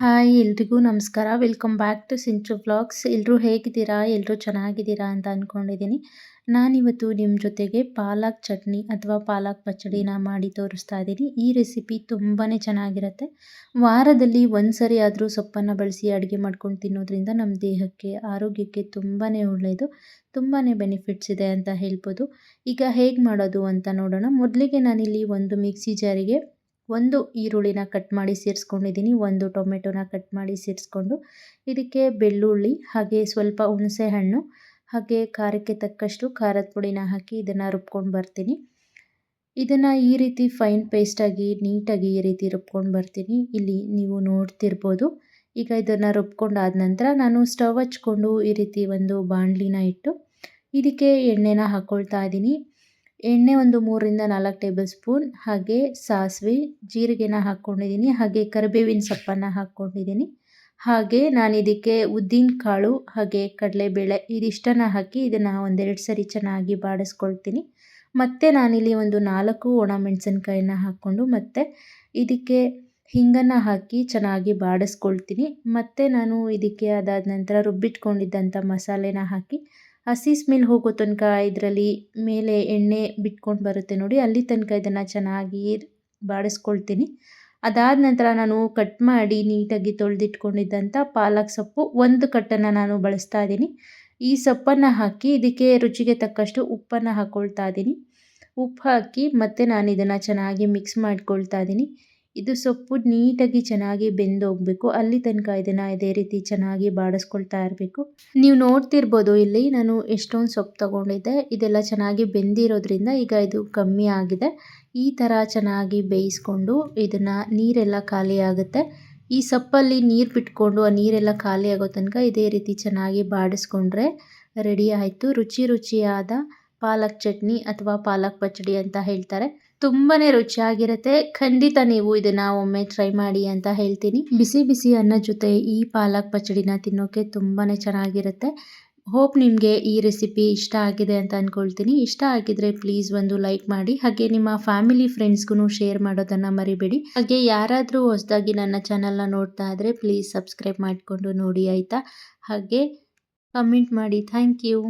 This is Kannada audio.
ಹಾಯ್, ಎಲ್ರಿಗೂ ನಮಸ್ಕಾರ. Welcome back to Sinchu blogs ಎಲ್ಲರೂ ಹೇಗಿದ್ದೀರಾ? ಎಲ್ಲರೂ ಚೆನ್ನಾಗಿದ್ದೀರಾ ಅಂತ ಅಂದ್ಕೊಂಡಿದ್ದೀನಿ ನಾನಿವತ್ತು ನಿಮ್ಮ ಜೊತೆಗೆ ಪಾಲಕ್ ಚಟ್ನಿ ಅಥವಾ ಪಾಲಕ್ ಪಚ್ಚಡಿನ ಮಾಡಿ ತೋರಿಸ್ತಾ ಇದ್ದೀನಿ. ಈ ರೆಸಿಪಿ ತುಂಬಾ ಚೆನ್ನಾಗಿರುತ್ತೆ. ವಾರದಲ್ಲಿ ಒಂದು ಸರಿ ಆದರೂ ಸೊಪ್ಪನ್ನು ಬಳಸಿ ಅಡುಗೆ ಮಾಡ್ಕೊಂಡು ತಿನ್ನೋದ್ರಿಂದ ನಮ್ಮ ದೇಹಕ್ಕೆ, ಆರೋಗ್ಯಕ್ಕೆ ತುಂಬಾ ಒಳ್ಳೆಯದು ತುಂಬಾ ಬೆನಿಫಿಟ್ಸ್ ಇದೆ ಅಂತ ಹೇಳ್ಬೋದು. ಈಗ ಹೇಗೆ ಮಾಡೋದು ಅಂತ ನೋಡೋಣ. ಮೊದಲಿಗೆ ನಾನಿಲ್ಲಿ ಒಂದು ಮಿಕ್ಸಿ ಜಾರಿಗೆ ಒಂದು ಈರುಳ್ಳಿನ ಕಟ್ ಮಾಡಿ ಸೇರಿಸ್ಕೊಂಡಿದ್ದೀನಿ, ಒಂದು ಟೊಮೆಟೊನ ಕಟ್ ಮಾಡಿ ಸೇರಿಸ್ಕೊಂಡು ಇದಕ್ಕೆ ಬೆಳ್ಳುಳ್ಳಿ, ಹಾಗೆ ಸ್ವಲ್ಪ ಹುಣಸೆ ಹಣ್ಣು, ಹಾಗೆ ಖಾರಕ್ಕೆ ತಕ್ಕಷ್ಟು ಖಾರದ ಪುಡಿನ ಹಾಕಿ ಇದನ್ನು ರುಬ್ಕೊಂಡು ಬರ್ತೀನಿ. ಇದನ್ನು ಈ ರೀತಿ ಫೈನ್ ಪೇಸ್ಟಾಗಿ ನೀಟಾಗಿ ಈ ರೀತಿ ರುಬ್ಕೊಂಡು ಬರ್ತೀನಿ. ಇಲ್ಲಿ ನೀವು ನೋಡ್ತಿರ್ಬೋದು. ಈಗ ಇದನ್ನು ರುಬ್ಕೊಂಡಾದ ನಂತರ ನಾನು ಸ್ಟವ್ ಹಚ್ಕೊಂಡು ಈ ರೀತಿ ಒಂದು ಬಾಣಲಿನ ಇಟ್ಟು ಇದಕ್ಕೆ ಎಣ್ಣೆನ ಹಾಕ್ಕೊಳ್ತಾ ಇದ್ದೀನಿ ಎಣ್ಣೆ ಒಂದು ಮೂರರಿಂದ ನಾಲ್ಕು ಟೇಬಲ್ ಸ್ಪೂನ್, ಹಾಗೆ ಸಾಸಿವೆ, ಜೀರಿಗೆನ ಹಾಕ್ಕೊಂಡಿದ್ದೀನಿ, ಹಾಗೆ ಕರಿಬೇವಿನ ಸೊಪ್ಪನ್ನು ಹಾಕ್ಕೊಂಡಿದ್ದೀನಿ. ಹಾಗೆ ನಾನು ಇದಕ್ಕೆ ಉದ್ದಿನ ಕಾಳು, ಹಾಗೆ ಕಡಲೆಬೇಳೆ ಇದಿಷ್ಟನ್ನು ಹಾಕಿ ಇದನ್ನು ಒಂದೆರಡು ಸರಿ ಚೆನ್ನಾಗಿ ಬಾಡಿಸ್ಕೊಳ್ತೀನಿ. ಮತ್ತು ನಾನಿಲ್ಲಿ ಒಂದು ನಾಲ್ಕು ಒಣಮೆಣಸಿನ್ಕಾಯಿನ ಹಾಕ್ಕೊಂಡು ಮತ್ತು ಇದಕ್ಕೆ ಹಿಂಗನ್ನು ಹಾಕಿ ಚೆನ್ನಾಗಿ ಬಾಡಿಸ್ಕೊಳ್ತೀನಿ. ಮತ್ತು ನಾನು ಇದಕ್ಕೆ ಅದಾದ ನಂತರ ರುಬ್ಬಿಟ್ಕೊಂಡಿದ್ದಂಥ ಮಸಾಲೆನ ಹಾಕಿ ಹಸಿ ಸ್ಮೆಲ್ ಹೋಗೋ ತನಕ ಇದರಲ್ಲಿ ಮೇಲೆ ಎಣ್ಣೆ ಬಿಟ್ಕೊಂಡು ಬರುತ್ತೆ ನೋಡಿ. ಅಲ್ಲಿ ತನಕ ಇದನ್ನು ಚೆನ್ನಾಗಿ ಬಾಡಿಸ್ಕೊಳ್ತೀನಿ. ಅದಾದ ನಂತರ ನಾನು ಕಟ್ ಮಾಡಿ ನೀಟಾಗಿ ತೊಳೆದಿಟ್ಕೊಂಡಿದ್ದಂಥ ಪಾಲಕ್ ಸೊಪ್ಪು ಒಂದು ಕಟ್ಟನ್ನು ನಾನು ಬಳಸ್ತಾ ಇದ್ದೀನಿ. ಈ ಸೊಪ್ಪನ್ನು ಹಾಕಿ ಇದಕ್ಕೆ ರುಚಿಗೆ ತಕ್ಕಷ್ಟು ಉಪ್ಪನ್ನು ಹಾಕ್ಕೊಳ್ತಾ ಇದ್ದೀನಿ. ಉಪ್ಪು ಹಾಕಿ ಮತ್ತೆ ನಾನು ಇದನ್ನು ಚೆನ್ನಾಗಿ ಮಿಕ್ಸ್ ಮಾಡ್ಕೊಳ್ತಾ ಇದ್ದೀನಿ. ಇದು ಸೊಪ್ಪು ನೀಟಾಗಿ ಚೆನ್ನಾಗಿ ಬೆಂದು ಹೋಗಬೇಕು ಅಲ್ಲಿ ತನಕ ಇದನ್ನು ಇದೇ ರೀತಿ ಚೆನ್ನಾಗಿ ಬಾಡಿಸ್ಕೊಳ್ತಾ ಇರಬೇಕು. ನೀವು ನೋಡ್ತಿರ್ಬೋದು ಇಲ್ಲಿ ನಾನು ಎಷ್ಟೊಂದು ಸೊಪ್ಪು ತಗೊಂಡಿದ್ದೆ. ಇದೆಲ್ಲ ಚೆನ್ನಾಗಿ ಬೆಂದಿರೋದ್ರಿಂದ ಈಗ ಇದು ಕಮ್ಮಿ ಆಗಿದೆ. ಈ ಥರ ಚೆನ್ನಾಗಿ ಬೇಯಿಸ್ಕೊಂಡು ಇದನ್ನು ನೀರೆಲ್ಲ ಖಾಲಿ ಆಗುತ್ತೆ. ಈ ಸೊಪ್ಪಲ್ಲಿ ನೀರು ಬಿಟ್ಕೊಂಡು ಆ ನೀರೆಲ್ಲ ಖಾಲಿ ಆಗೋ ತನಕ ಇದೇ ರೀತಿ ಚೆನ್ನಾಗಿ ಬಾಡಿಸ್ಕೊಂಡ್ರೆ ರೆಡಿ ಆಯಿತು. ರುಚಿ ರುಚಿಯಾದ ಪಾಲಕ್ ಚಟ್ನಿ ಅಥವಾ ಪಾಲಕ್ ಪಚ್ಚಡಿ ಅಂತ ಹೇಳ್ತಾರೆ. ತುಂಬಾ ರುಚಿಯಾಗಿರುತ್ತೆ. ಖಂಡಿತ ನೀವು ಇದನ್ನು ಒಮ್ಮೆ ಟ್ರೈ ಮಾಡಿ ಅಂತ ಹೇಳ್ತೀನಿ. ಬಿಸಿ ಬಿಸಿ ಅನ್ನ ಜೊತೆ ಈ ಪಾಲಕ್ ಪಚಡಿನ ತಿನ್ನೋಕೆ ತುಂಬಾ ಚೆನ್ನಾಗಿರುತ್ತೆ. ಹೋಪ್ ನಿಮಗೆ ಈ ರೆಸಿಪಿ ಇಷ್ಟ ಆಗಿದೆ ಅಂತ ಅಂದ್ಕೊಳ್ತೀನಿ ಇಷ್ಟ ಆಗಿದ್ರೆ ಪ್ಲೀಸ್ ಒಂದು ಲೈಕ್ ಮಾಡಿ. ಹಾಗೆ ನಿಮ್ಮ ಫ್ಯಾಮಿಲಿ ಫ್ರೆಂಡ್ಸ್ಗೂ ಶೇರ್ ಮಾಡೋದನ್ನು ಮರಿಬೇಡಿ. ಹಾಗೆ ಯಾರಾದರೂ ಹೊಸದಾಗಿ ನನ್ನ ಚಾನಲ್ನ ನೋಡ್ತಾ ಇದ್ರೆ ಪ್ಲೀಸ್ ಸಬ್ಸ್ಕ್ರೈಬ್ ಮಾಡಿಕೊಂಡು ನೋಡಿ ಆಯಿತಾ? ಹಾಗೆ ಕಮೆಂಟ್ ಮಾಡಿ. Thank you